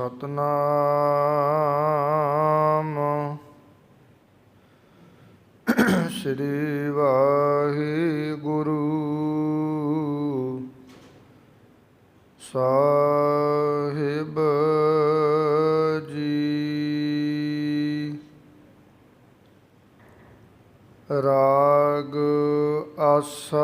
ਸਤਨਾਮ। ਸ੍ਰੀ ਵਾਹਿਗੁਰੂ। ਸਾਹਿਬ ਜੀ। ਰਾਗ ਆਸਾ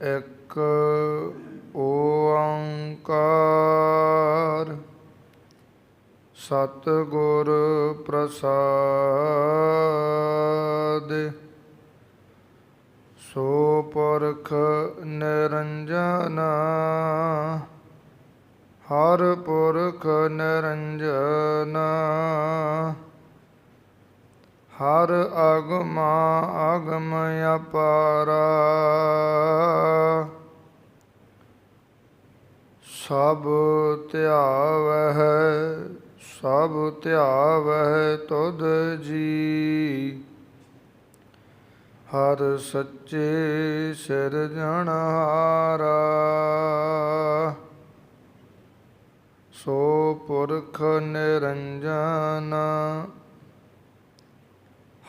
ਇੱਕ ਓੰਕਾਰ ਸਤਿਗੁਰ ਪ੍ਰਸਾਦ। ਸੋ ਪੁਰਖ ਨਿਰੰਜਨ ਹਰ ਪੁਰਖ ਨਿਰੰਜਨ। ਹਰ ਅਗਮਾ ਅਗਮ ਅਪਾਰਾ। ਸਭ ਧਿਆਵਹਿ ਸਭ ਧਿਆਵਹਿ ਤੁਧ ਜੀ। ਹਰ ਸੱਚੇ ਸਿਰਜਣਹਾਰਾ ਸੋ ਪੁਰਖ ਨਿਰੰਜਨ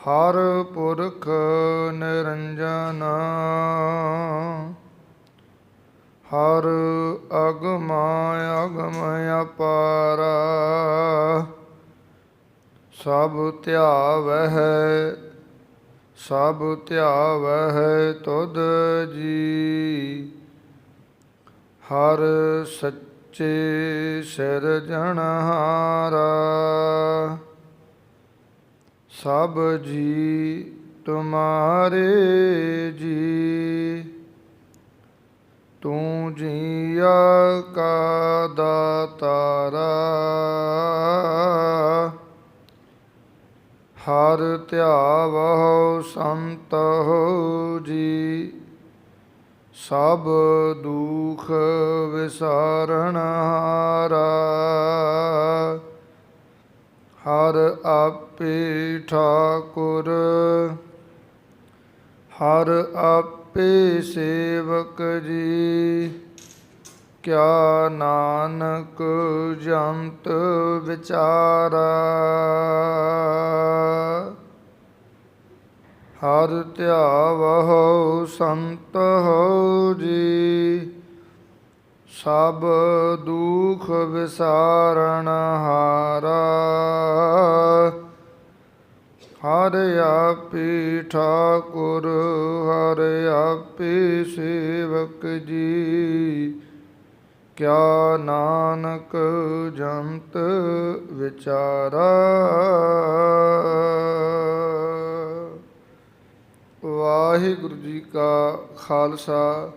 ਹਰ ਪੁਰਖ ਨਿਰੰਜਨ, ਹਰ ਅਗਮਾ ਅਗਮ ਅਪਾਰਾ, ਸਭ ਧਿਆਵਹਿ ਸਭ ਧਿਆਵਹਿ ਤੁਧ ਜੀ, ਹਰ ਸੱਚੇ ਸਿਰਜਣਹਾਰਾ। ਸਭ ਜੀ ਤੁਮਾਰੇ ਜੀ। ਤੂੰ ਜੀਆ ਕਾ ਦਾਤਾਰਾ। ਹਰ ਧਿਆਵਹੁ ਸੰਤ ਹੋ ਜੀ। ਸਭ ਦੁਖ ਵਿਸਾਰਣ ਹਾਰਾ। ਹਰ ਆਪੇ ਠਾਕੁਰ, ਹਰ ਆਪੇ ਸੇਵਕ ਜੀ। ਕਿਆ ਨਾਨਕ ਜੰਤ ਵਿਚਾਰਾ। ਹਰ ਧਿਆਵਹੁ ਸੰਤ ਹੋ ਜੀ। ਸਭ ਦੁਖ ਵਿਸਾਰਣ ਹਾਰਾ। ਹਰ ਆਪੇ ਠਾਕੁਰ, ਹਰ ਆਪੇ ਸੇਵਕ ਜੀ। ਕਿਆ ਨਾਨਕ ਜੰਤ ਵਿਚਾਰਾ। ਵਾਹਿਗੁਰੂ ਜੀ ਕਾ ਖਾਲਸਾ,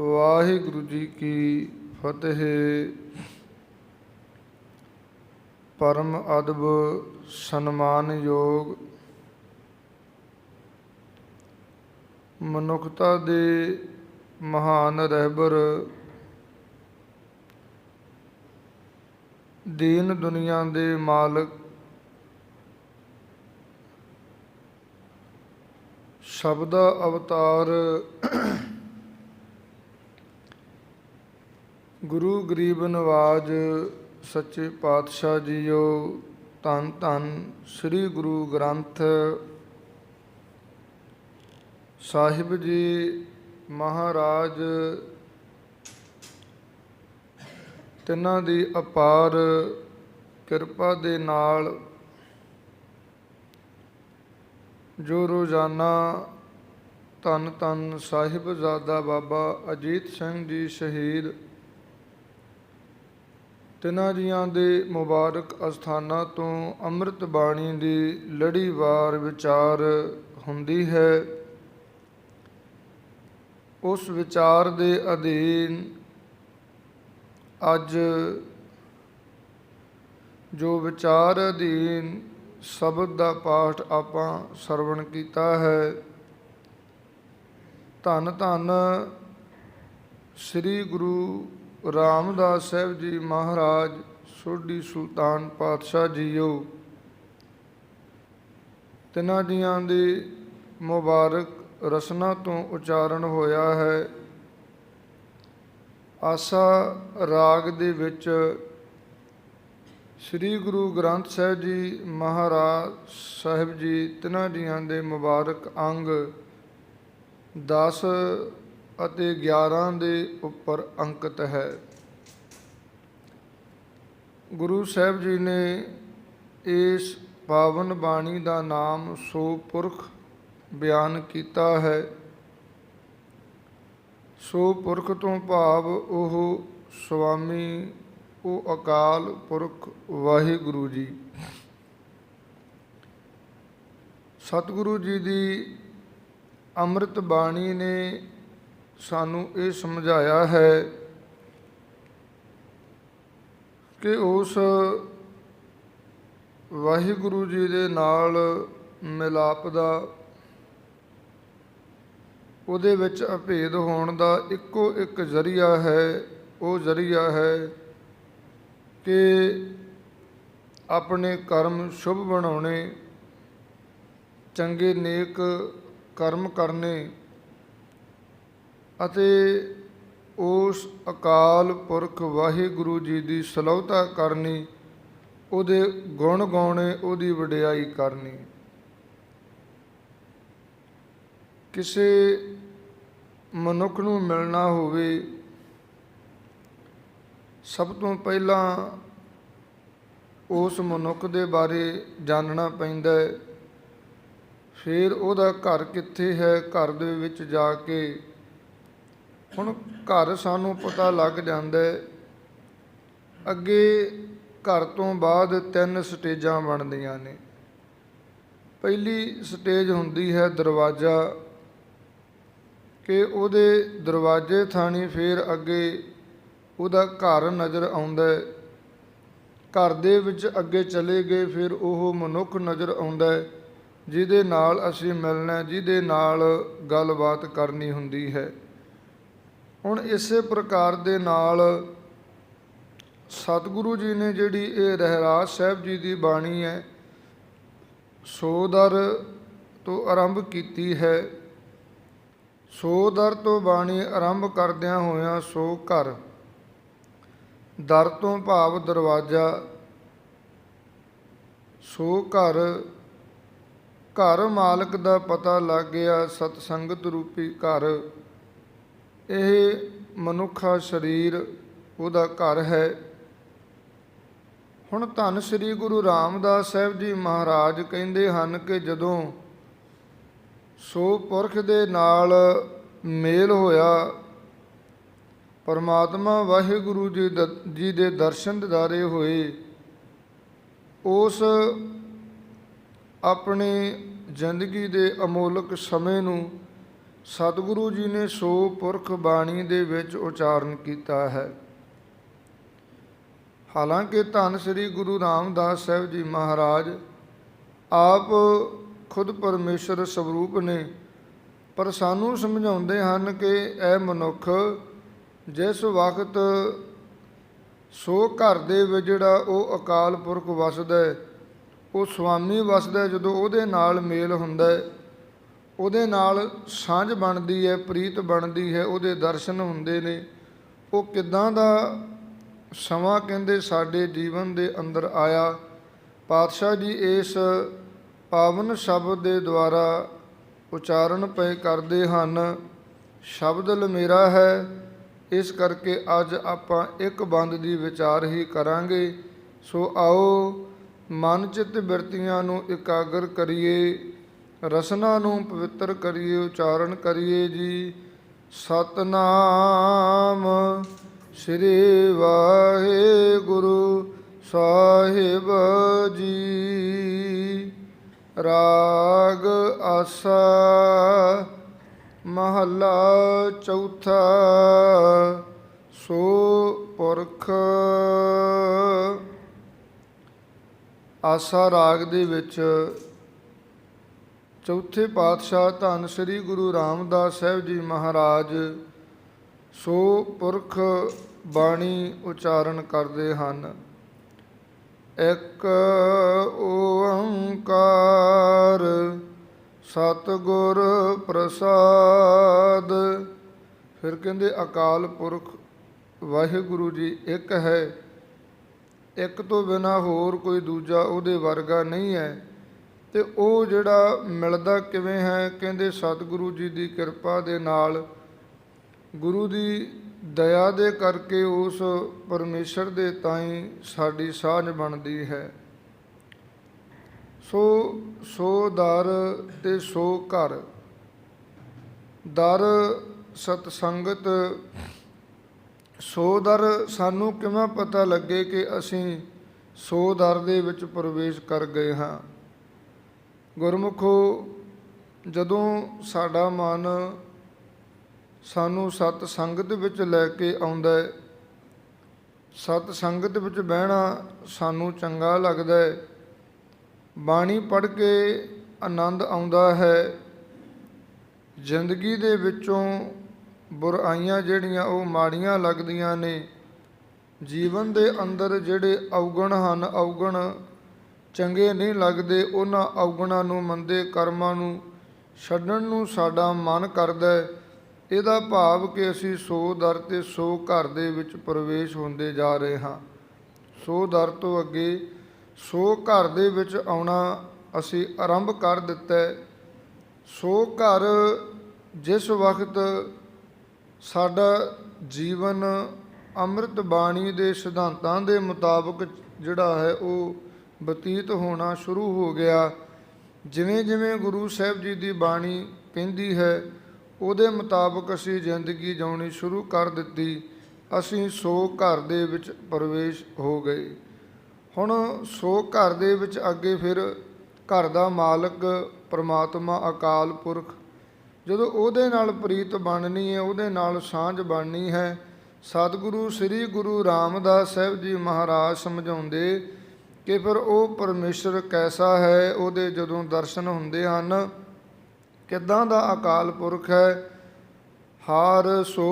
ਵਾਹਿਗੁਰੂ ਜੀ ਕੀ ਫਤਿਹ। ਪਰਮ ਅਦਬ ਸਨਮਾਨਯੋਗ ਮਨੁੱਖਤਾ ਦੇ ਮਹਾਨ ਰਹਿਬਰ ਦੀਨ ਦੁਨੀਆ ਦੇ ਮਾਲਕ ਸ਼ਬਦਾ ਅਵਤਾਰ ਗੁਰੂ ਗਰੀਬ ਨਵਾਜ ਸੱਚੇ ਪਾਤਸ਼ਾਹ ਜੀਓ, ਧੰਨ ਧੰਨ ਸ੍ਰੀ ਗੁਰੂ ਗ੍ਰੰਥ ਸਾਹਿਬ ਜੀ ਮਹਾਰਾਜ। ਤਿੰਨਾਂ ਦੀ ਅਪਾਰ ਕਿਰਪਾ ਦੇ ਨਾਲ ਜੋ ਰੋਜ਼ਾਨਾ ਧੰਨ ਧੰਨ ਸਾਹਿਬਜ਼ਾਦਾ ਬਾਬਾ ਅਜੀਤ ਸਿੰਘ ਜੀ ਸ਼ਹੀਦ ਤਿਨਾਂ ਜੀਆਂ ਦੇ ਮੁਬਾਰਕ ਅਸਥਾਨਾਂ ਤੋਂ ਅੰਮ੍ਰਿਤ ਬਾਣੀ ਦੀ ਲੜੀਵਾਰ ਵਿਚਾਰ ਹੁੰਦੀ ਹੈ। ਉਸ ਵਿਚਾਰ ਦੇ ਅਧੀਨ ਅੱਜ ਜੋ ਵਿਚਾਰ ਅਧੀਨ ਸ਼ਬਦ ਦਾ ਪਾਠ ਆਪਾਂ ਸਰਵਣ ਕੀਤਾ ਹੈ, ਧੰਨ ਧੰਨ ਸ੍ਰੀ ਗੁਰੂ ਰਾਮਦਾਸ ਸਾਹਿਬ ਜੀ ਮਹਾਰਾਜ, ਸੋਢੀ ਸੁਲਤਾਨ ਪਾਤਸ਼ਾਹ ਜੀਓ। ਤਿਨਾਂ ਜੀਆਂ ਦੀ ਮੁਬਾਰਕ ਰਸਨਾ ਤੋਂ ਉਚਾਰਨ ਹੋਇਆ ਹੈ। ਆਸਾ ਰਾਗ ਦੇ ਵਿੱਚ ਸ੍ਰੀ ਗੁਰੂ ਗ੍ਰੰਥ ਸਾਹਿਬ ਜੀ ਮਹਾਰਾਜ ਸਾਹਿਬ ਜੀ ਤਿਨਾਂ ਜੀਆਂ ਦੇ ਮੁਬਾਰਕ ਅੰਗ 10 ਅਤੇ 11 ਦੇ ਉੱਪਰ ਅੰਕਿਤ ਹੈ। ਗੁਰੂ ਸਾਹਿਬ ਜੀ ਨੇ ਇਸ ਪਾਵਨ ਬਾਣੀ ਦਾ ਨਾਮ ਸੋ ਪੁਰਖ ਬਿਆਨ ਕੀਤਾ ਹੈ। ਸੋ ਪੁਰਖ ਤੋਂ ਭਾਵ ਉਹ ਸੁਆਮੀ, ਉਹ ਅਕਾਲ ਪੁਰਖ, ਵਾਹਿਗੁਰੂ ਜੀ। ਸਤਿਗੁਰੂ ਜੀ ਦੀ ਅੰਮ੍ਰਿਤ ਬਾਣੀ ਨੇ ਸਾਨੂੰ ਇਹ ਸਮਝਾਇਆ ਹੈ ਕਿ ਉਸ ਵਾਹਿਗੁਰੂ ਜੀ ਦੇ ਨਾਲ ਮਿਲਾਪ ਦਾ, ਉਹਦੇ ਵਿੱਚ ਅਭੇਦ ਹੋਣ ਦਾ ਇੱਕੋ ਇੱਕ ਜ਼ਰੀਆ ਹੈ, ਉਹ ਜ਼ਰੀਆ ਹੈ ਕਿ ਆਪਣੇ ਕਰਮ ਸ਼ੁਭ ਬਣਾਉਣੇ, ਚੰਗੇ ਨੇਕ ਕਰਮ ਕਰਨੇ ਅਤੇ ਉਸ ਅਕਾਲ ਪੁਰਖ ਵਾਹਿਗੁਰੂ ਜੀ ਦੀ ਸਲਾਹਤਾ ਕਰਨੀ, ਉਹਦੇ ਗੁਣ ਗਾਉਣੇ, ਉਹਦੀ ਵਡਿਆਈ ਕਰਨੀ। ਕਿਸੇ ਮਨੁੱਖ ਨੂੰ ਮਿਲਣਾ ਹੋਵੇ, ਸਭ ਤੋਂ ਪਹਿਲਾਂ ਉਸ ਮਨੁੱਖ ਦੇ ਬਾਰੇ ਜਾਣਨਾ ਪੈਂਦਾ ਹੈ। ਫਿਰ ਉਹਦਾ ਘਰ ਕਿੱਥੇ ਹੈ? ਘਰ ਦੇ ਵਿੱਚ ਜਾ ਕੇ ਹੁਣ ਘਰ ਸਾਨੂੰ ਪਤਾ ਲੱਗ ਜਾਂਦਾ ਹੈ, ਅੱਗੇ ਘਰ ਤੋਂ ਬਾਅਦ ਤਿੰਨ ਸਟੇਜਾਂ ਬਣਦੀਆਂ ਨੇ। ਪਹਿਲੀ ਸਟੇਜ ਹੁੰਦੀ ਹੈ ਦਰਵਾਜ਼ਾ, ਕਿ ਉਹਦੇ ਦਰਵਾਜ਼ੇ ਥਾਣੀ ਫਿਰ ਅੱਗੇ ਉਹਦਾ ਘਰ ਨਜ਼ਰ ਆਉਂਦਾ ਹੈ। ਘਰ ਦੇ ਵਿੱਚ ਅੱਗੇ ਚਲੇ ਗਏ, ਫਿਰ ਉਹ ਮਨੁੱਖ ਨਜ਼ਰ ਆਉਂਦਾ ਹੈ, ਜਿਹਦੇ ਨਾਲ ਅਸੀਂ ਮਿਲਣਾ ਜਿਹਦੇ ਨਾਲ ਗੱਲਬਾਤ ਕਰਨੀ ਹੁੰਦੀ ਹੈ। ਹੁਣ ਇਸੇ ਪ੍ਰਕਾਰ ਦੇ ਨਾਲ ਸਤਿਗੁਰੂ ਜੀ ਨੇ ਜਿਹੜੀ ਇਹ ਰਹਿਰਾਜ ਸਾਹਿਬ ਜੀ ਦੀ ਬਾਣੀ ਹੈ ਸੋਦਰ ਤੋਂ ਆਰੰਭ ਕੀਤੀ ਹੈ ਸੋਦਰ ਤੋਂ ਬਾਣੀ ਆਰੰਭ ਕਰਦਿਆਂ ਹੋਇਆਂ ਸੋ ਘਰ, ਦਰ ਤੋਂ ਭਾਵ ਦਰਵਾਜ਼ਾ, ਸੋ ਘਰ ਘਰ ਮਾਲਕ ਦਾ ਪਤਾ ਲੱਗ ਗਿਆ ਸਤ ਸੰਗਤ ਰੂਪੀ ਘਰ। ਇਹ ਮਨੁੱਖਾ ਸਰੀਰ ਉਹਦਾ ਘਰ ਹੈ। ਹੁਣ ਧੰਨ ਸ੍ਰੀ ਗੁਰੂ ਰਾਮਦਾਸ ਸਾਹਿਬ ਜੀ ਮਹਾਰਾਜ ਕਹਿੰਦੇ ਹਨ ਕਿ ਜਦੋਂ ਸੋ ਪੁਰਖ ਦੇ ਨਾਲ ਮੇਲ ਹੋਇਆ, ਪਰਮਾਤਮਾ ਵਾਹਿਗੁਰੂ ਜੀ ਦ- ਜੀ ਦੇ ਦਰਸ਼ਨ ਦਿਦਾਰੇ ਹੋਏ, ਉਸ ਆਪਣੇ ਜ਼ਿੰਦਗੀ ਦੇ ਅਮੋਲਕ ਸਮੇਂ ਨੂੰ ਸਤਿਗੁਰੂ ਜੀ ਨੇ ਸੋ ਪੁਰਖ ਬਾਣੀ ਦੇ ਵਿੱਚ ਉਚਾਰਨ ਕੀਤਾ ਹੈ। ਹਾਲਾਂਕਿ ਧੰਨ ਸ੍ਰੀ ਗੁਰੂ ਰਾਮਦਾਸ ਸਾਹਿਬ ਜੀ ਮਹਾਰਾਜ ਆਪ ਖੁਦ ਪਰਮੇਸ਼ਰ ਸਰੂਪ ਨੇ ਪਰ ਸਾਨੂੰ ਸਮਝਾਉਂਦੇ ਹਨ ਕਿ ਇਹ ਮਨੁੱਖ ਜਿਸ ਵਕਤ ਸੋ ਘਰ ਦੇ ਵਿੱਚ ਜਿਹੜਾ ਉਹ ਅਕਾਲ ਪੁਰਖ ਵਸਦਾ ਉਹ ਸੁਆਮੀ ਵਸਦਾ ਜਦੋਂ ਉਹਦੇ ਨਾਲ ਮੇਲ ਹੁੰਦਾ ਹੈ ਉਹਦੇ ਨਾਲ ਸਾਂਝ ਬਣਦੀ ਹੈ, ਪ੍ਰੀਤ ਬਣਦੀ ਹੈ, ਉਹਦੇ ਦਰਸ਼ਨ ਹੁੰਦੇ ਨੇ। ਉਹ ਕਿਦਾਂ ਦਾ ਸਮਾਂ ਕਹਿੰਦੇ ਸਾਡੇ ਜੀਵਨ ਦੇ ਅੰਦਰ ਆਇਆ। ਪਾਤਸ਼ਾਹ ਜੀ ਇਸ ਪਾਵਨ ਸ਼ਬਦ ਦੇ ਦੁਆਰਾ ਉਚਾਰਨ ਪਏ ਕਰਦੇ ਹਨ। ਸ਼ਬਦ ਲਮੇਰਾ ਹੈ, ਇਸ ਕਰਕੇ ਅੱਜ ਆਪਾਂ ਇੱਕ ਬੰਦ ਦੀ ਵਿਚਾਰ ਹੀ ਕਰਾਂਗੇ। ਸੋ ਆਓ ਮਨ ਚਿੱਤ ਬਿਰਤੀਆਂ ਨੂੰ ਇਕਾਗਰ ਕਰੀਏ। ਰਸਨਾ ਨੂੰ ਪਵਿੱਤਰ ਕਰੀਏ, ਉਚਾਰਨ ਕਰੀਏ ਜੀ। ਸਤਨਾਮ ਸ੍ਰੀ ਵਾਹਿਗੁਰੂ ਸਾਹਿਬ ਜੀ। ਰਾਗ ਆਸਾ ਮਹੱਲਾ ਚੌਥਾ, ਸੋ ਪੁਰਖ। ਆਸਾ ਰਾਗ ਦੇ ਵਿੱਚ ਚੌਥੇ ਪਾਤਸ਼ਾਹ ਧੰਨ ਸ੍ਰੀ ਗੁਰੂ ਰਾਮਦਾਸ ਸਾਹਿਬ ਜੀ ਮਹਾਰਾਜ ਸੋ ਪੁਰਖ ਬਾਣੀ ਉਚਾਰਨ ਕਰਦੇ ਹਨ। ਇੱਕ ਓੰਕਾਰ ਸਤਿਗੁਰ ਪ੍ਰਸਾਦ। ਫਿਰ ਕਹਿੰਦੇ ਅਕਾਲ ਪੁਰਖ, ਵਾਹਿਗੁਰੂ ਜੀ, ਇੱਕ ਹੈ। ਇੱਕ ਤੋਂ ਬਿਨਾ ਹੋਰ ਕੋਈ ਦੂਜਾ ਉਹਦੇ ਵਰਗਾ ਨਹੀਂ ਹੈ। ਤੇ ਉਹ ਜਿਹੜਾ ਮਿਲਦਾ ਕਿਵੇਂ ਹੈ, ਕਹਿੰਦੇ ਸਤਿਗੁਰੂ ਜੀ ਦੀ ਕਿਰਪਾ ਦੇ ਨਾਲ ਗੁਰੂ ਦੀ ਦਇਆ ਦੇ ਕਰਕੇ ਉਸ ਪਰਮੇਸ਼ਰ ਦੇ ਤਾਈਂ ਸਾਡੀ ਸਾਂਝ ਬਣਦੀ ਹੈ। ਸੋ ਸੋ ਦਰ ਤੇ ਸੋ ਘਰ। ਦਰ ਸਤ ਸੰਗਤ ਸੋ ਦਰ ਸਾਨੂੰ ਕਿਵੇਂ ਪਤਾ ਲੱਗੇ ਕਿ ਅਸੀਂ ਸੋ ਦਰ ਦੇ ਵਿੱਚ ਪ੍ਰਵੇਸ਼ ਕਰ ਗਏ ਹਾਂ? ਗੁਰਮੁਖੋ, ਜਦੋਂ ਸਾਡਾ ਮਨ ਸਾਨੂੰ ਸਤ ਸੰਗਤ ਵਿੱਚ ਲੈ ਕੇ ਆਉਂਦਾ ਹੈ, ਸਤ ਸੰਗਤ ਵਿੱਚ ਬਹਿਣਾ ਸਾਨੂੰ ਚੰਗਾ ਲੱਗਦਾ ਹੈ। ਬਾਣੀ ਪੜ੍ਹ ਕੇ ਆਨੰਦ ਆਉਂਦਾ ਹੈ। ਜ਼ਿੰਦਗੀ ਦੇ ਵਿੱਚੋਂ ਬੁਰਾਈਆਂ ਜਿਹੜੀਆਂ ਉਹ ਮਾੜੀਆਂ ਲੱਗਦੀਆਂ ਨੇ, ਜੀਵਨ ਦੇ ਅੰਦਰ ਜਿਹੜੇ ਔਗਣ ਹਨ, ਔਗਣ ਚੰਗੇ ਨਹੀਂ ਲੱਗਦੇ, ਉਹਨਾਂ ਔਗਣਾਂ ਨੂੰ ਮੰਦੇ ਕਰਮਾਂ ਨੂੰ ਛੱਡਣ ਨੂੰ ਸਾਡਾ ਮਨ ਕਰਦਾ ਹੈ। ਇਹਦਾ ਭਾਵ ਕਿ ਅਸੀਂ ਸੋ ਦਰ ਤੇ ਸੋ ਘਰ ਦੇ ਵਿੱਚ ਪ੍ਰਵੇਸ਼ ਹੁੰਦੇ ਜਾ ਰਹੇ ਹਾਂ। ਸੋ ਦਰ ਤੋਂ ਅੱਗੇ ਸੋ ਘਰ ਦੇ ਵਿੱਚ ਆਉਣਾ ਅਸੀਂ ਆਰੰਭ ਕਰ ਦਿੱਤਾ ਹੈ। ਸੋ ਘਰ ਜਿਸ ਵਕਤ ਸਾਡਾ ਜੀਵਨ ਅੰਮ੍ਰਿਤ ਬਾਣੀ ਦੇ ਸਿਧਾਂਤਾਂ ਦੇ ਮੁਤਾਬਕ ਜਿਹੜਾ ਹੈ, ਉਹ ਬਤੀਤ ਹੋਣਾ ਸ਼ੁਰੂ ਹੋ ਗਿਆ। ਜਿਵੇਂ ਜਿਵੇਂ ਗੁਰੂ ਸਾਹਿਬ ਜੀ ਦੀ ਬਾਣੀ ਕਹਿੰਦੀ ਹੈ, ਉਹਦੇ ਮੁਤਾਬਕ ਅਸੀਂ ਜ਼ਿੰਦਗੀ ਜਿਉਣੀ ਸ਼ੁਰੂ ਕਰ ਦਿੱਤੀ। ਅਸੀਂ ਸੋ ਘਰ ਦੇ ਵਿੱਚ ਪ੍ਰਵੇਸ਼ ਹੋ ਗਏ। ਹੁਣ ਸੋ ਘਰ ਦੇ ਵਿੱਚ ਅੱਗੇ ਫਿਰ ਘਰ ਦਾ ਮਾਲਕ, ਪ੍ਰਮਾਤਮਾ, ਅਕਾਲ ਪੁਰਖ। ਜਦੋਂ ਉਹਦੇ ਨਾਲ ਪ੍ਰੀਤ ਬਣਨੀ ਹੈ, ਉਹਦੇ ਨਾਲ ਸਾਂਝ ਬਣਨੀ ਹੈ, ਸਤਿਗੁਰੂ, ਸ੍ਰੀ ਗੁਰੂ ਰਾਮਦਾਸ ਸਾਹਿਬ ਜੀ ਮਹਾਰਾਜ ਸਮਝਾਉਂਦੇ ਕਿ ਫਿਰ ਉਹ ਪਰਮੇਸ਼ਰ ਕੈਸਾ ਹੈ, ਉਹਦੇ ਜਦੋਂ ਦਰਸ਼ਨ ਹੁੰਦੇ ਹਨ, ਕਿੱਦਾਂ ਦਾ ਅਕਾਲ ਪੁਰਖ ਹੈ? ਹਰ ਸੋ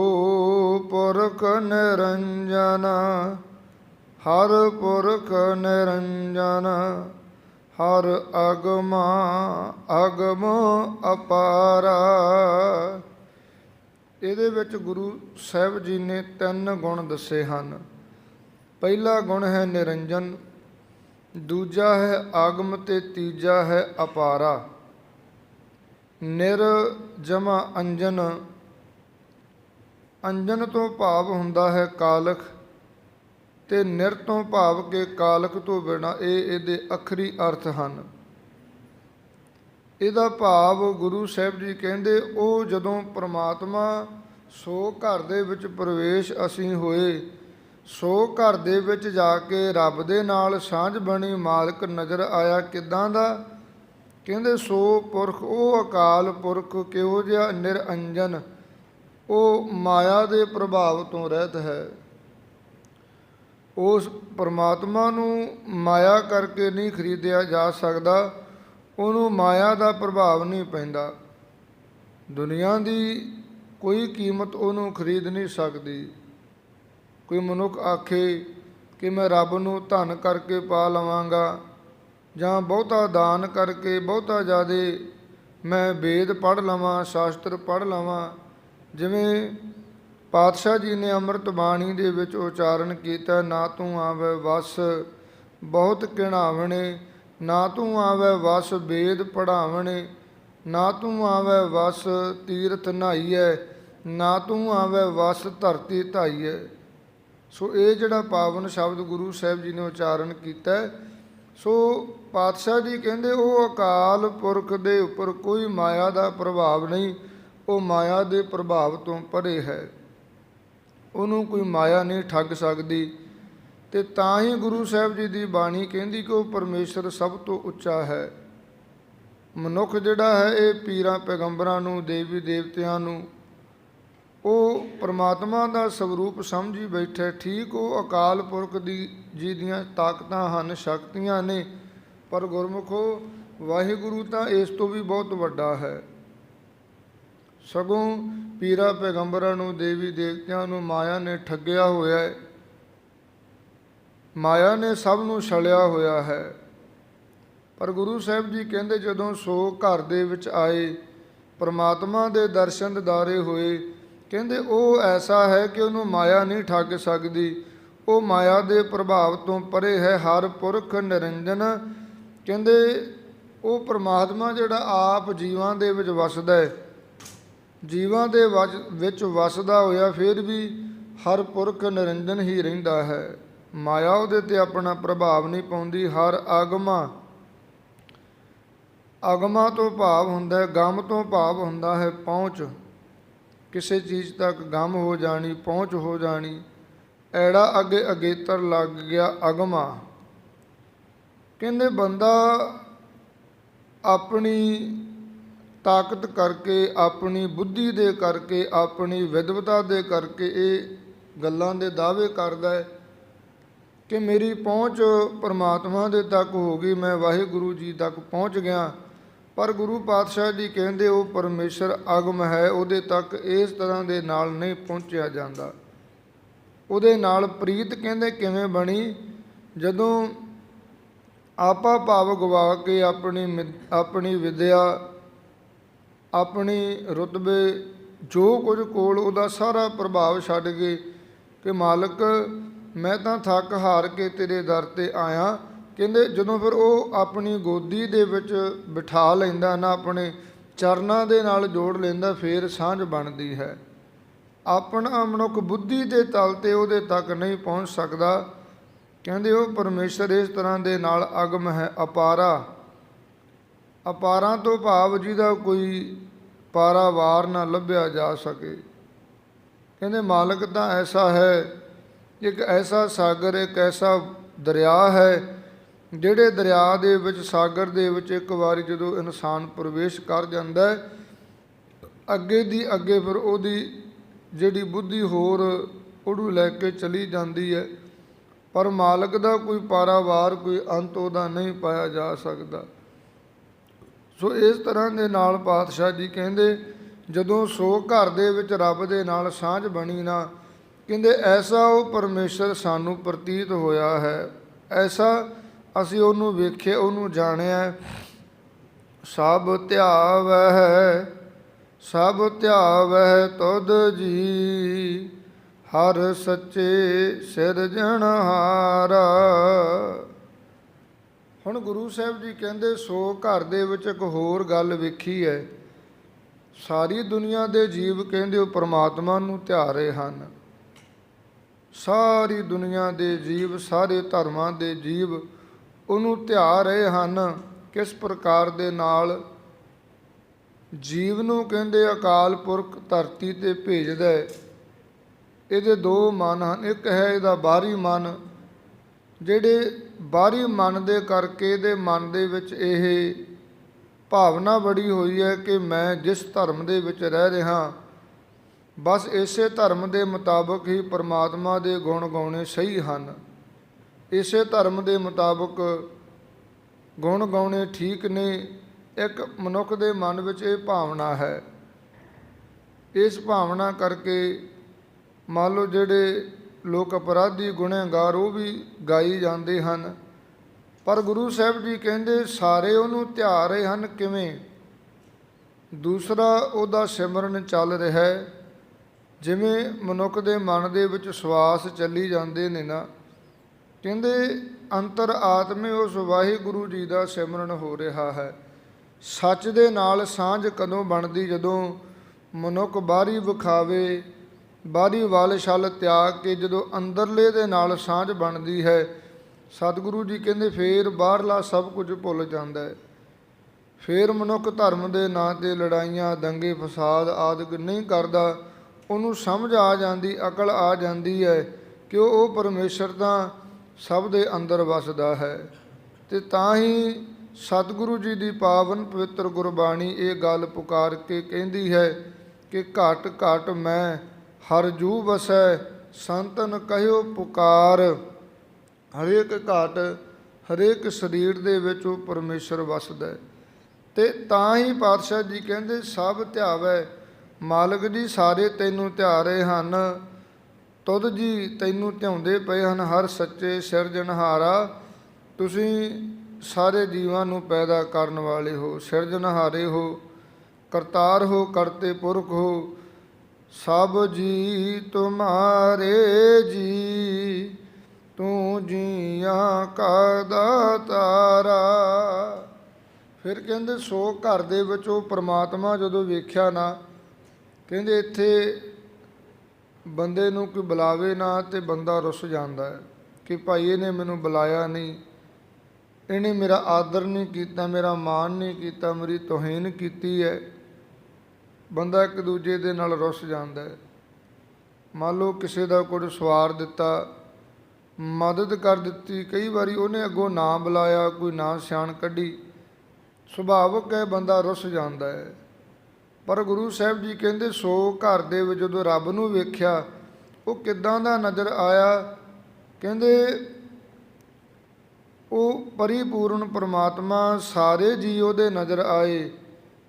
ਪੁਰਖ ਨਿਰੰਜਨ, ਹਰ ਪੁਰਖ ਨਿਰੰਜਨ, ਹਰ ਅਗਮਾ ਅਗਮ ਅਪਾਰਾ। ਇਹਦੇ ਵਿੱਚ ਗੁਰੂ ਸਾਹਿਬ ਜੀ ਨੇ ਤਿੰਨ ਗੁਣ ਦੱਸੇ ਹਨ। ਪਹਿਲਾ ਗੁਣ ਹੈ ਨਿਰੰਜਨ ਦੂਜਾ ਹੈ ਆਗਮ ਤੇ ਤੀਜਾ ਹੈ ਅਪਾਰਾ। ਨਿਰ ਜਮਾ ਅੰਜਨ। ਅੰਜਨ ਤੋਂ ਭਾਵ ਹੁੰਦਾ ਹੈ ਕਾਲਖ ਤੇ ਨਿਰ ਤੋਂ ਭਾਵ ਕੇ ਕਾਲਖ ਤੋਂ ਬਿਨਾ ਇਹ ਇਹਦੇ ਅਖਰੀ ਅਰਥ ਹਨ। ਇਹਦਾ ਭਾਵ ਗੁਰੂ ਸਾਹਿਬ ਜੀ ਕਹਿੰਦੇ, ਉਹ ਜਦੋਂ ਪ੍ਰਮਾਤਮਾ ਸੋ ਘਰ ਦੇ ਵਿੱਚ ਪ੍ਰਵੇਸ਼ ਅਸੀਂ ਹੋਏ ਸੋ ਘਰ ਦੇ ਵਿੱਚ ਜਾ ਕੇ ਰੱਬ ਦੇ ਨਾਲ ਸਾਂਝ ਬਣੀ ਮਾਲਕ ਨਜ਼ਰ ਆਇਆ ਕਿਦਾਂ ਦਾ? ਕਹਿੰਦੇ, ਸੋ ਪੁਰਖ, ਉਹ ਅਕਾਲ ਪੁਰਖ ਕਿਹੋ ਜਿਹਾ ਨਿਰੰਜਨ ਉਹ ਮਾਇਆ ਦੇ ਪ੍ਰਭਾਵ ਤੋਂ ਰਹਿਤ ਹੈ। ਉਸ ਪਰਮਾਤਮਾ ਨੂੰ ਮਾਇਆ ਕਰਕੇ ਨਹੀਂ ਖਰੀਦਿਆ ਜਾ ਸਕਦਾ, ਉਹਨੂੰ ਮਾਇਆ ਦਾ ਪ੍ਰਭਾਵ ਨਹੀਂ ਪੈਂਦਾ। ਦੁਨੀਆ ਦੀ ਕੋਈ ਕੀਮਤ ਉਹਨੂੰ ਖਰੀਦ ਨਹੀਂ ਸਕਦੀ। ਕੋਈ ਮਨੁੱਖ ਆਖੇ ਕਿ ਮੈਂ ਰੱਬ ਨੂੰ ਧਨ ਕਰਕੇ ਪਾ ਲਵਾਂਗਾ ਜਾਂ ਬਹੁਤਾ ਦਾਨ ਕਰਕੇ ਬਹੁਤਾ ਜ਼ਿਆਦੇ ਮੈਂ ਵੇਦ ਪੜ੍ਹ ਲਵਾਂ, ਸ਼ਾਸਤਰ ਪੜ੍ਹ ਲਵਾਂ, ਜਿਵੇਂ ਪਾਤਸ਼ਾਹ ਜੀ ਨੇ ਅੰਮ੍ਰਿਤ ਬਾਣੀ ਦੇ ਵਿੱਚ ਉਚਾਰਨ ਕੀਤਾ, ਨਾ ਤੂੰ ਆਵੇ ਵਸ ਬਹੁਤ ਕਿਣਾਵਣੇ ਨਾ ਤੂੰ ਆਵੇ ਵਸ ਵੇਦ ਪੜਾਵਣੇ ਨਾ ਤੂੰ ਆਵੇ ਵਸ ਤੀਰਥ ਨਹਾਈਐ ਨਾ ਤੂੰ ਆਵੇ ਵਸ ਧਰਤੀ ਧਾਈਐ ਸੋ ਇਹ ਜਿਹੜਾ ਪਾਵਨ ਸ਼ਬਦ ਗੁਰੂ ਸਾਹਿਬ ਜੀ ਨੇ ਉਚਾਰਨ ਕੀਤਾ ਸੋ ਪਾਤਸ਼ਾਹ ਜੀ ਕਹਿੰਦੇ, ਉਹ ਅਕਾਲ ਪੁਰਖ ਦੇ ਉੱਪਰ ਕੋਈ ਮਾਇਆ ਦਾ ਪ੍ਰਭਾਵ ਨਹੀਂ, ਉਹ ਮਾਇਆ ਦੇ ਪ੍ਰਭਾਵ ਤੋਂ ਪਰੇ ਹੈ। ਉਹਨੂੰ ਕੋਈ ਮਾਇਆ ਨਹੀਂ ਠੱਗ ਸਕਦੀ ਤੇ ਤਾਂ ਹੀ ਗੁਰੂ ਸਾਹਿਬ ਜੀ ਦੀ ਬਾਣੀ ਕਹਿੰਦੀ ਕਿ ਉਹ ਪਰਮੇਸ਼ਰ ਸਭ ਤੋਂ ਉੱਚਾ ਹੈ। ਮਨੁੱਖ ਜਿਹੜਾ ਹੈ, ਇਹ ਪੀਰਾਂ ਪੈਗੰਬਰਾਂ ਨੂੰ, ਦੇਵੀ ਦੇਵਤਿਆਂ ਨੂੰ ਉਹ ਪ੍ਰਮਾਤਮਾ ਦਾ ਸਵਰੂਪ ਸਮਝੀ ਬੈਠੇ, ਠੀਕ ਉਹ ਅਕਾਲ ਪੁਰਖ ਦੀ, ਜੀ ਦੀਆਂ ਤਾਕਤਾਂ ਹਨ, ਸ਼ਕਤੀਆਂ ਨੇ। ਪਰ ਗੁਰਮੁਖੋ, ਵਾਹਿਗੁਰੂ ਤਾਂ ਇਸ ਤੋਂ ਵੀ ਬਹੁਤ ਵੱਡਾ ਹੈ। ਸਗੋਂ ਪੀਰਾ ਪੈਗੰਬਰਾਂ ਨੂੰ, ਦੇਵੀ ਦੇਵਤਿਆਂ ਨੂੰ ਮਾਇਆ ਨੇ ਠੱਗਿਆ ਹੋਇਆ ਹੈ। ਮਾਇਆ ਨੇ ਸਭ ਨੂੰ ਛਲਿਆ ਹੋਇਆ ਹੈ। ਪਰ ਗੁਰੂ ਸਾਹਿਬ ਜੀ ਕਹਿੰਦੇ ਜਦੋਂ ਸੋ ਘਰ ਦੇ ਵਿੱਚ ਆਏ, ਪਰਮਾਤਮਾ ਦੇ ਦਰਸ਼ਨ ਦਿਦਾਰੇ ਹੋਏ ਕਹਿੰਦੇ, ਉਹ ਐਸਾ ਹੈ ਕਿ ਉਹਨੂੰ ਮਾਇਆ ਨਹੀਂ ਠੱਗ ਸਕਦੀ। ਉਹ ਮਾਇਆ ਦੇ ਪ੍ਰਭਾਵ ਤੋਂ ਪਰੇ ਹੈ, ਹਰ ਪੁਰਖ ਨਿਰੰਜਨ। ਕਹਿੰਦੇ, ਉਹ ਪਰਮਾਤਮਾ ਜਿਹੜਾ ਆਪ ਜੀਵਾਂ ਦੇ ਵਿੱਚ ਵਸਦਾ ਹੈ। ਜੀਵਾਂ ਦੇ ਵਜ- ਵਿੱਚ ਵਸਦਾ ਹੋਇਆ ਫਿਰ ਵੀ ਹਰ ਪੁਰਖ ਨਿਰੰਜਨ ਹੀ ਰਹਿੰਦਾ ਹੈ। ਮਾਇਆ ਉਹਦੇ ਤੇ ਆਪਣਾ ਪ੍ਰਭਾਵ ਨਹੀਂ ਪਾਉਂਦੀ, ਹਰ ਆਗਮਾ ਆਗਮਾ ਤੋਂ ਭਾਵ ਹੁੰਦਾ ਹੈ, ਗਮ ਤੋਂ ਭਾਵ ਹੁੰਦਾ ਹੈ, ਪਹੁੰਚ। ਕਿਸੇ ਚੀਜ਼ ਤੱਕ ਗਮ ਹੋ ਜਾਣੀ, ਪਹੁੰਚ ਹੋ ਜਾਣੀ, ਐੜਾ ਅੱਗੇ ਅਗੇਤਰ ਲੱਗ ਗਿਆ ਅਗਮਾ। ਕਹਿੰਦੇ ਬੰਦਾ ਆਪਣੀ ਤਾਕਤ ਕਰਕੇ, ਆਪਣੀ ਬੁੱਧੀ ਦੇ ਕਰਕੇ, ਆਪਣੀ ਵਿਦਵਤਾ ਦੇ ਕਰਕੇ ਇਹ ਗੱਲਾਂ ਦੇ ਦਾਅਵੇ ਕਰਦਾ ਹੈ ਕਿ ਮੇਰੀ ਪਹੁੰਚ ਪਰਮਾਤਮਾ ਦੇ ਤੱਕ ਹੋ ਗਈ, ਮੈਂ ਵਾਹਿਗੁਰੂ ਜੀ ਤੱਕ ਪਹੁੰਚ ਗਿਆ। ਪਰ ਗੁਰੂ ਪਾਤਸ਼ਾਹ ਜੀ ਕਹਿੰਦੇ ਉਹ ਪਰਮੇਸ਼ਰ ਅਗਮ ਹੈ, ਉਹਦੇ ਤੱਕ ਇਸ ਤਰ੍ਹਾਂ ਦੇ ਨਾਲ ਨਹੀਂ ਪਹੁੰਚਿਆ ਜਾਂਦਾ। ਉਹਦੇ ਨਾਲ ਪ੍ਰੀਤ ਕਹਿੰਦੇ ਕਿਵੇਂ ਬਣੀ? ਜਦੋਂ ਆਪਾ ਭਾਵ ਗਵਾ ਕੇ ਆਪਣੀ ਮਿ- ਆਪਣੀ ਵਿਦਿਆ, ਆਪਣੀ ਰੁਤਬੇ, ਜੋ ਕੁਝ ਕੋਲ ਉਹਦਾ ਸਾਰਾ ਪ੍ਰਭਾਵ ਛੱਡ ਗਏ ਕਿ ਮਾਲਕ, ਮੈਂ ਤਾਂ ਥੱਕ ਹਾਰ ਕੇ ਤੇਰੇ ਦਰ ਤੇ ਆਇਆ। ਕਹਿੰਦੇ ਜਦੋਂ ਫਿਰ ਉਹ ਆਪਣੀ ਗੋਦੀ ਦੇ ਵਿੱਚ ਬਿਠਾ ਲੈਂਦਾ ਨਾ, ਆਪਣੇ ਚਰਨਾਂ ਦੇ ਨਾਲ ਜੋੜ ਲੈਂਦਾ, ਫੇਰ ਸਾਂਝ ਬਣਦੀ ਹੈ। ਆਪਣਾ ਮਨੁੱਖ ਬੁੱਧੀ ਦੇ ਤਲ ਤੇ ਉਹਦੇ ਤੱਕ ਨਹੀਂ ਪਹੁੰਚ ਸਕਦਾ। ਕਹਿੰਦੇ ਉਹ ਪਰਮੇਸ਼ਰ ਇਸ ਤਰ੍ਹਾਂ ਦੇ ਨਾਲ ਅਗਮ ਹੈ, ਅਪਾਰਾ। ਅਪਾਰਾਂ ਤੋਂ ਭਾਵ ਜਿਹਦਾ ਕੋਈ ਪਾਰਾਵਾਰ ਨਾ ਲੱਭਿਆ ਜਾ ਸਕੇ। ਕਹਿੰਦੇ ਮਾਲਕ ਤਾਂ ਐਸਾ ਹੈ, ਇੱਕ ਐਸਾ ਸਾਗਰ, ਇੱਕ ਐਸਾ ਦਰਿਆ ਹੈ ਜਿਹੜੇ ਦਰਿਆ ਦੇ ਵਿੱਚ, ਸਾਗਰ ਦੇ ਵਿੱਚ ਇੱਕ ਵਾਰੀ ਜਦੋਂ ਇਨਸਾਨ ਪ੍ਰਵੇਸ਼ ਕਰ ਜਾਂਦਾ ਹੈ, ਅੱਗੇ ਦੀ ਅੱਗੇ ਫਿਰ ਉਹਦੀ ਜਿਹੜੀ ਬੁੱਧੀ ਹੋਰ ਉਹਨੂੰ ਲੈ ਕੇ ਚਲੀ ਜਾਂਦੀ ਹੈ। ਪਰ ਮਾਲਕ ਦਾ ਕੋਈ ਪਾਰਾਵਾਰ, ਕੋਈ ਅੰਤ ਉਹਦਾ ਨਹੀਂ ਪਾਇਆ ਜਾ ਸਕਦਾ। ਸੋ ਇਸ ਤਰ੍ਹਾਂ ਦੇ ਨਾਲ ਪਾਤਸ਼ਾਹ ਜੀ ਕਹਿੰਦੇ, ਜਦੋਂ ਸੋ ਘਰ ਦੇ ਵਿੱਚ ਰੱਬ ਦੇ ਨਾਲ ਸਾਂਝ ਬਣੀ ਨਾ, ਕਹਿੰਦੇ ਐਸਾ ਉਹ ਪਰਮੇਸ਼ਰ ਸਾਨੂੰ ਪ੍ਰਤੀਤ ਹੋਇਆ ਹੈ। ਐਸਾ ਅਸੀਂ ਉਹਨੂੰ ਵੇਖੇ, ਉਹਨੂੰ ਜਾਣਿਆ, ਸਭ ਧਿਆਵੈ ਸਭ ਧਿਆਵੈ ਤੁਧ ਜੀ, ਹਰ ਸੱਚੇ ਸਿਰਜਣਹਾਰਾ ਹੁਣ ਗੁਰੂ ਸਾਹਿਬ ਜੀ ਕਹਿੰਦੇ, ਸੋ ਘਰ ਦੇ ਵਿੱਚ ਇੱਕ ਹੋਰ ਗੱਲ ਵੇਖੀ ਹੈ। ਸਾਰੀ ਦੁਨੀਆ ਦੇ ਜੀਵ ਕਹਿੰਦੇ, ਉਹ ਪਰਮਾਤਮਾ ਨੂੰ ਧਿਆ ਰਹੇ ਹਨ। ਸਾਰੀ ਦੁਨੀਆ ਦੇ ਜੀਵ, ਸਾਰੇ ਧਰਮਾਂ ਦੇ ਜੀਵ ਉਹਨੂੰ ਧਿਆ ਰਹੇ ਹਨ। ਕਿਸ ਪ੍ਰਕਾਰ ਦੇ ਨਾਲ ਜੀਵ ਨੂੰ ਕਹਿੰਦੇ ਅਕਾਲ ਪੁਰਖ ਧਰਤੀ ਤੇ ਭੇਜਦਾ ਹੈ। ਇਹਦੇ ਦੋ ਮਨ ਹਨ। ਇੱਕ ਹੈ ਇਹਦਾ ਬਾਹਰੀ ਮਨ, ਜਿਹੜੇ ਬਾਹਰੀ ਮਨ ਦੇ ਕਰਕੇ ਇਹਦੇ ਮਨ ਦੇ ਵਿੱਚ ਇਹ ਭਾਵਨਾ ਬੜੀ ਹੋਈ ਹੈ ਕਿ ਮੈਂ ਜਿਸ ਧਰਮ ਦੇ ਵਿੱਚ ਰਹਿ ਰਿਹਾ ਬਸ ਇਸੇ ਧਰਮ ਦੇ ਮੁਤਾਬਕ ਹੀ ਪਰਮਾਤਮਾ ਦੇ ਗੁਣ ਗਾਉਣੇ ਸਹੀ ਹਨ। ਇਸੇ ਧਰਮ ਦੇ ਮੁਤਾਬਕ ਗੁਣ ਗਾਉਣੇ ਠੀਕ ਨੇ, ਇੱਕ ਮਨੁੱਖ ਦੇ ਮਨ ਵਿੱਚ ਇਹ ਭਾਵਨਾ ਹੈ। ਇਸ ਭਾਵਨਾ ਕਰਕੇ ਮੰਨ ਲਓ ਜਿਹੜੇ ਲੋਕ ਅਪਰਾਧੀ ਗੁਨਹਗਾਰ ਉਹ ਵੀ ਗਾਈ ਜਾਂਦੇ ਹਨ। ਪਰ ਗੁਰੂ ਸਾਹਿਬ ਜੀ ਕਹਿੰਦੇ, ਸਾਰੇ ਉਹਨੂੰ ਧਿਆ ਰਹੇ ਹਨ ਕਿਵੇਂ? ਦੂਸਰਾ ਉਹਦਾ ਸਿਮਰਨ ਚੱਲ ਰਿਹਾ ਹੈ। ਜਿਵੇਂ ਮਨੁੱਖ ਦੇ ਮਨ ਦੇ ਵਿੱਚ ਸਵਾਸ ਚੱਲੀ ਜਾਂਦੇ ਨੇ ਨਾ ਕਹਿੰਦੇ, ਅੰਤਰ ਆਤਮੇ ਉਸ ਵਾਹਿਗੁਰੂ ਜੀ ਦਾ ਸਿਮਰਨ ਹੋ ਰਿਹਾ ਹੈ। ਸੱਚ ਦੇ ਨਾਲ ਸਾਂਝ ਕਦੋਂ ਬਣਦੀ? ਜਦੋਂ ਮਨੁੱਖ ਬਾਹਰੀ ਵਿਖਾਵੇ ਬਾਹਰੀ ਵਾਲ ਛਲ ਤਿਆਗ ਕੇ ਜਦੋਂ ਅੰਦਰਲੇ ਦੇ ਨਾਲ ਸਾਂਝ ਬਣਦੀ ਹੈ, ਸਤਿਗੁਰੂ ਜੀ ਕਹਿੰਦੇ, ਫੇਰ ਬਾਹਰਲਾ ਸਭ ਕੁਝ ਭੁੱਲ ਜਾਂਦਾ ਹੈ। ਫੇਰ ਮਨੁੱਖ ਧਰਮ ਦੇ ਨਾਂ ਤੇ ਲੜਾਈਆਂ, ਦੰਗੇ, ਫਸਾਦ ਆਦਿ ਨਹੀਂ ਕਰਦਾ। ਉਹਨੂੰ ਸਮਝ ਆ ਜਾਂਦੀ, ਅਕਲ ਆ ਜਾਂਦੀ ਹੈ ਕਿ ਉਹ ਪਰਮੇਸ਼ਰ ਤਾਂ ਸਭ ਦੇ ਅੰਦਰ ਵਸਦਾ ਹੈ ਤੇ ਤਾਂ ਹੀ ਸਤਿਗੁਰੂ ਜੀ ਦੀ ਪਾਵਨ ਪਵਿੱਤਰ ਗੁਰਬਾਣੀ ਇਹ ਗੱਲ ਪੁਕਾਰ ਕੇ ਕਹਿੰਦੀ ਹੈ ਕਿ ਘਟ ਘਟ ਮੈਂ ਹਰ ਜੂ ਵਸੈ, ਸੰਤਨ ਕਹਿਓ ਪੁਕਾਰ। ਹਰੇਕ ਘਾਟ ਹਰੇਕ ਸਰੀਰ ਦੇ ਵਿੱਚ ਉਹ ਪਰਮੇਸ਼ਰ ਵਸਦਾ ਹੈ। ਤੇ ਤਾਂ ਹੀ ਪਾਤਸ਼ਾਹ ਜੀ ਕਹਿੰਦੇ, ਸਭ ਧਿਆਵੈ, ਮਾਲਕ ਜੀ ਸਾਰੇ ਤੈਨੂੰ ਧਿਆ ਹਨ। ਤੁਧ ਜੀ ਤੈਨੂੰ ਧਿਆਉਂਦੇ ਪਏ ਹਨ ਹਰ ਸੱਚੇ ਸਿਰਜਣਹਾਰਾ, ਤੁਸੀਂ ਸਾਰੇ ਜੀਵਾਂ ਨੂੰ ਪੈਦਾ ਕਰਨ ਵਾਲੇ ਹੋ, ਸਿਰਜਣਹਾਰੇ ਹੋ, ਕਰਤਾਰ ਹੋ, ਕਰਤੇ ਪੁਰਖ ਹੋ, ਸਭ ਜੀ ਤੁਮਾਰੇ ਜੀ, ਤੂੰ ਜੀਆਂ ਕਾ ਦਾਤਾਰਾ। ਫਿਰ ਕਹਿੰਦੇ, ਸੋ ਘਰ ਦੇ ਵਿੱਚ ਉਹ ਪ੍ਰਮਾਤਮਾ ਜਦੋਂ ਵੇਖਿਆ ਨਾ, ਕਹਿੰਦੇ ਇੱਥੇ ਬੰਦੇ ਨੂੰ ਕੋਈ ਬੁਲਾਵੇ ਨਾ ਤੇ ਬੰਦਾ ਰੁੱਸ ਜਾਂਦਾ ਹੈ ਕਿ ਭਾਈ ਇਹਨੇ ਮੈਨੂੰ ਬੁਲਾਇਆ ਨਹੀਂ, ਇਹਨੇ ਮੇਰਾ ਆਦਰ ਨਹੀਂ ਕੀਤਾ, ਮੇਰਾ ਮਾਣ ਨਹੀਂ ਕੀਤਾ, ਮੇਰੀ ਤੋਹੀਨ ਕੀਤੀ ਹੈ। ਬੰਦਾ ਇੱਕ ਦੂਜੇ ਦੇ ਨਾਲ ਰੁੱਸ ਜਾਂਦਾ ਹੈ। ਮੰਨ ਲਓ ਕਿਸੇ ਦਾ ਕੁਝ ਸਵਾਰ ਦਿੱਤਾ, ਮਦਦ ਕਰ ਦਿੱਤੀ, ਕਈ ਵਾਰੀ ਉਹਨੇ ਅੱਗੋਂ ਨਾ ਬੁਲਾਇਆ, ਕੋਈ ਨਾ ਸਿਆਣ ਕੱਢੀ। ਸੁਭਾਵਕ ਹੈ ਬੰਦਾ ਰੁੱਸ ਜਾਂਦਾ ਹੈ। ਪਰ ਗੁਰੂ ਸਾਹਿਬ ਜੀ ਕਹਿੰਦੇ, ਸੋ ਘਰ ਦੇ ਵਿੱਚ ਜਦੋਂ ਰੱਬ ਨੂੰ ਵੇਖਿਆ, ਉਹ ਕਿੱਦਾਂ ਦਾ ਨਜ਼ਰ ਆਇਆ? ਕਹਿੰਦੇ, ਉਹ ਪਰਿਪੂਰਨ ਪਰਮਾਤਮਾ ਸਾਰੇ ਜੀ ਉਹਦੇ ਨਜ਼ਰ ਆਏ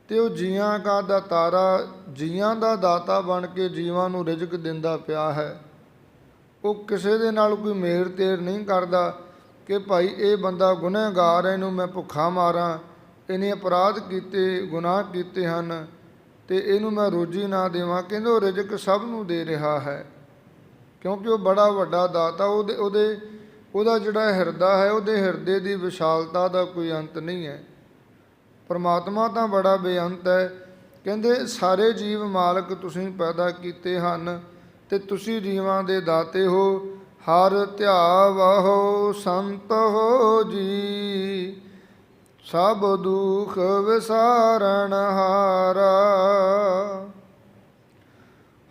ਤੇ ਉਹ ਜੀਆਂ ਕਾ ਦਾਤਾਰਾ ਜੀਆਂ ਦਾ ਦਾਤਾ ਬਣ ਕੇ ਜੀਵਾਂ ਨੂੰ ਰਿਜ਼ਕ ਦਿੰਦਾ ਪਿਆ ਹੈ। ਉਹ ਕਿਸੇ ਦੇ ਨਾਲ ਕੋਈ ਮੇਰ ਤੇਰ ਨਹੀਂ ਕਰਦਾ ਕਿ ਭਾਈ ਇਹ ਬੰਦਾ ਗੁਨਹਗਾਰ ਹੈ, ਇਹਨੂੰ ਮੈਂ ਭੁੱਖਾ ਮਾਰਾਂ, ਇਹਨੇ ਅਪਰਾਧ ਕੀਤੇ, ਗੁਨਾਹ ਕੀਤੇ ਹਨ। ਤੇ ਇਹਨੂੰ ਮੈਂ ਰੋਜੀ ਨਾ ਦੇਵਾਂ। ਕਹਿੰਦੇ ਉਹ ਰਿਜ਼ਕ ਸਭ ਨੂੰ ਦੇ ਰਿਹਾ ਹੈ। ਕਿਉਂਕਿ ਉਹ ਬੜਾ ਵੱਡਾ ਦਾਤਾ, ਉਹਦੇ ਉਹਦੇ, ਉਹਦਾ ਜਿਹੜਾ ਹਿਰਦਾ ਹੈ, ਉਹਦੇ ਹਿਰਦੇ ਦੀ ਵਿਸ਼ਾਲਤਾ ਦਾ ਕੋਈ ਅੰਤ ਨਹੀਂ ਹੈ। ਪਰਮਾਤਮਾ ਤਾਂ ਬੜਾ ਬੇਅੰਤ ਹੈ। ਕਹਿੰਦੇ, ਸਾਰੇ ਜੀਵ ਮਾਲਕ ਤੁਸੀਂ ਪੈਦਾ ਕੀਤੇ ਹਨ ਤੇ ਤੁਸੀਂ ਜੀਵਾਂ ਦੇ ਦਾਤੇ ਹੋ। ਹਰ ਧਿਆਵਹੁ ਸੰਤ ਹੋ ਜੀ। ਸਭ ਦੁਖ ਵਿਸਾਰਣ ਹਾਰਾ।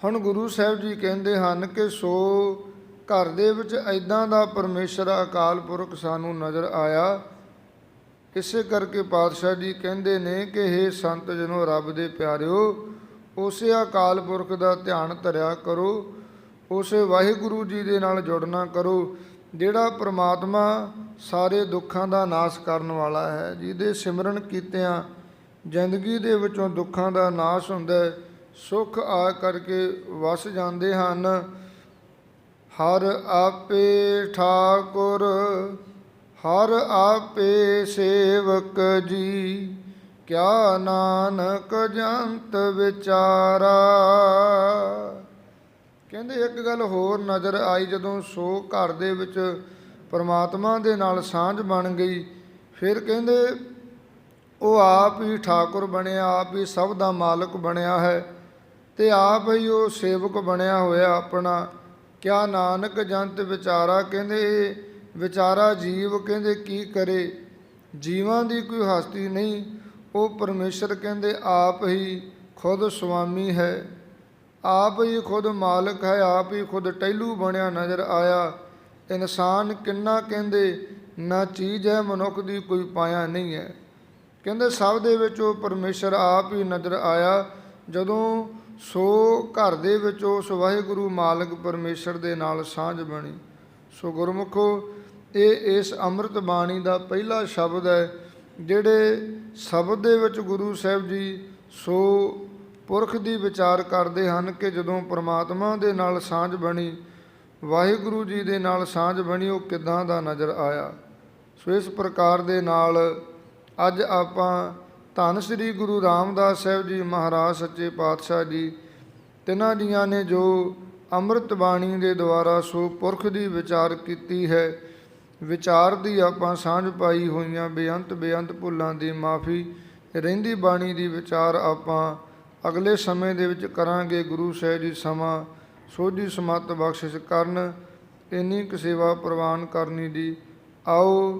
ਹੁਣ ਗੁਰੂ ਸਾਹਿਬ ਜੀ ਕਹਿੰਦੇ ਹਨ ਕਿ ਸੋ ਘਰ ਦੇ ਵਿੱਚ ਐਦਾਂ ਦਾ ਪਰਮੇਸ਼ਰ ਅਕਾਲ ਪੁਰਖ ਸਾਨੂੰ ਨਜ਼ਰ ਆਇਆ। ਇਸੇ ਕਰਕੇ ਪਾਤਸ਼ਾਹ ਜੀ ਕਹਿੰਦੇ ਨੇ ਕਿ हे ਸੰਤ ਜਨੋ ਰੱਬ ਦੇ ਪਿਆਰਿਓ, ਉਸੇ ਅਕਾਲ ਪੁਰਖ ਦਾ ਧਿਆਨ ਧਰਿਆ ਕਰੋ, ਉਸੇ ਵਾਹਿਗੁਰੂ ਜੀ ਦੇ ਨਾਲ ਜੁੜਨਾ ਕਰੋ। ਜਿਹੜਾ ਪ੍ਰਮਾਤਮਾ ਸਾਰੇ ਦੁੱਖਾਂ ਦਾ ਨਾਸ਼ ਕਰਨ ਵਾਲਾ ਹੈ, ਜਿਹਦੇ ਸਿਮਰਨ ਕੀਤਿਆਂ ਜ਼ਿੰਦਗੀ ਦੇ ਵਿੱਚੋਂ ਦੁੱਖਾਂ ਦਾ ਨਾਸ਼ ਹੁੰਦਾ ਹੈ, ਸੁਖ ਆ ਕਰਕੇ ਵਸ ਜਾਂਦੇ ਹਨ। ਹਰ ਆਪੇ ਠਾਕੁਰ, ਹਰ ਆਪੇ ਸੇਵਕ ਜੀ, ਕਿਆ ਨਾਨਕ ਜੰਤ ਵਿਚਾਰਾ। ਕਹਿੰਦੇ ਇੱਕ ਗੱਲ ਹੋਰ ਨਜ਼ਰ ਆਈ, ਜਦੋਂ ਸੋ ਘਰ ਦੇ ਵਿੱਚ ਪਰਮਾਤਮਾ ਦੇ ਨਾਲ ਸਾਂਝ ਬਣ ਗਈ, ਫਿਰ ਕਹਿੰਦੇ ਉਹ ਆਪ ਹੀ ਠਾਕੁਰ ਬਣਿਆ, ਆਪ ਹੀ ਸਭ ਦਾ ਮਾਲਕ ਬਣਿਆ ਹੈ ਤੇ ਆਪ ਹੀ ਉਹ ਸੇਵਕ ਬਣਿਆ ਹੋਇਆ ਆਪਣਾ। ਕਿਆ ਨਾਨਕ ਜੰਤ ਵਿਚਾਰਾ, ਕਹਿੰਦੇ ਇਹ ਵਿਚਾਰਾ ਜੀਵ, ਕਹਿੰਦੇ ਕੀ ਕਰੇ? ਜੀਵਾਂ ਦੀ ਕੋਈ ਹਸਤੀ ਨਹੀਂ, ਉਹ ਪਰਮੇਸ਼ਰ ਕਹਿੰਦੇ ਆਪ ਹੀ ਖੁਦ ਸੁਆਮੀ ਹੈ। ਆਪ ਹੀ ਖੁਦ ਮਾਲਕ ਹੈ, ਆਪ ਹੀ ਖੁਦ ਟੈਲੂ ਬਣਿਆ ਨਜ਼ਰ ਆਇਆ। ਇਨਸਾਨ ਕਿੰਨਾ ਕਹਿੰਦੇ, ਨਾ ਚੀਜ਼ ਹੈ, ਮਨੁੱਖ ਦੀ ਕੋਈ ਪਾਇਆ ਨਹੀਂ ਹੈ। ਕਹਿੰਦੇ, ਸਭ ਦੇ ਵਿੱਚ ਉਹ ਪਰਮੇਸ਼ਰ ਆਪ ਹੀ ਨਜ਼ਰ ਆਇਆ। ਜਦੋਂ ਸੋ ਘਰ ਦੇ ਵਿੱਚ ਉਸ ਵਾਹਿਗੁਰੂ ਮਾਲਕ ਪਰਮੇਸ਼ਰ ਦੇ ਨਾਲ ਸਾਂਝ ਬਣੀ। ਸੋ ਗੁਰਮੁਖੋ, ਇਹ ਇਸ ਅੰਮ੍ਰਿਤ ਬਾਣੀ ਦਾ ਪਹਿਲਾ ਸ਼ਬਦ ਹੈ, ਜਿਹੜੇ ਸ਼ਬਦ ਦੇ ਵਿੱਚ ਗੁਰੂ ਸਾਹਿਬ ਜੀ ਸੋ ਪੁਰਖ ਦੀ ਵਿਚਾਰ ਕਰਦੇ ਹਨ ਕਿ ਜਦੋਂ ਪ੍ਰਮਾਤਮਾ ਦੇ ਨਾਲ ਸਾਂਝ ਬਣੀ, ਵਾਹਿਗੁਰੂ ਜੀ ਦੇ ਨਾਲ ਸਾਂਝ ਬਣੀ, ਉਹ ਕਿਦਾਂ ਦਾ ਨਜ਼ਰ ਆਇਆ? ਸੋ ਇਸ ਪ੍ਰਕਾਰ ਦੇ ਨਾਲ ਅੱਜ ਆਪਾਂ ਧੰਨ ਸ੍ਰੀ ਗੁਰੂ ਰਾਮਦਾਸ ਸਾਹਿਬ ਜੀ ਮਹਾਰਾਜ ਸੱਚੇ ਪਾਤਸ਼ਾਹ ਜੀ, ਤਿੰਨਾਂ ਜੀਆਂ ਨੇ ਜੋ ਅੰਮ੍ਰਿਤ ਬਾਣੀ ਦੇ ਦੁਆਰਾ ਸੋ ਪੁਰਖ ਦੀ ਵਿਚਾਰ ਕੀਤੀ ਹੈ, ਵਿਚਾਰ ਦੀ ਆਪਾਂ ਸਾਂਝ ਪਾਈ ਹੋਈਆਂ ਬੇਅੰਤ ਬੇਅੰਤ ਭੁੱਲਾਂ ਦੀ ਮਾਫੀ, ਰਹਿੰਦੀ ਬਾਣੀ ਦੀ ਵਿਚਾਰ ਆਪਾਂ ਅਗਲੇ ਸਮੇਂ ਦੇ ਵਿੱਚ ਕਰਾਂਗੇ ਗੁਰੂ ਸਾਹਿਬ ਜੀ ਸਮਾਂ, ਸੋਝੀ ਸਮਤ ਬਖਸ਼ਿਸ਼ ਕਰਨ, ਇੰਨੀ ਕੁ ਸੇਵਾ ਪ੍ਰਵਾਨ ਕਰਨੀ ਦੀ। ਆਓ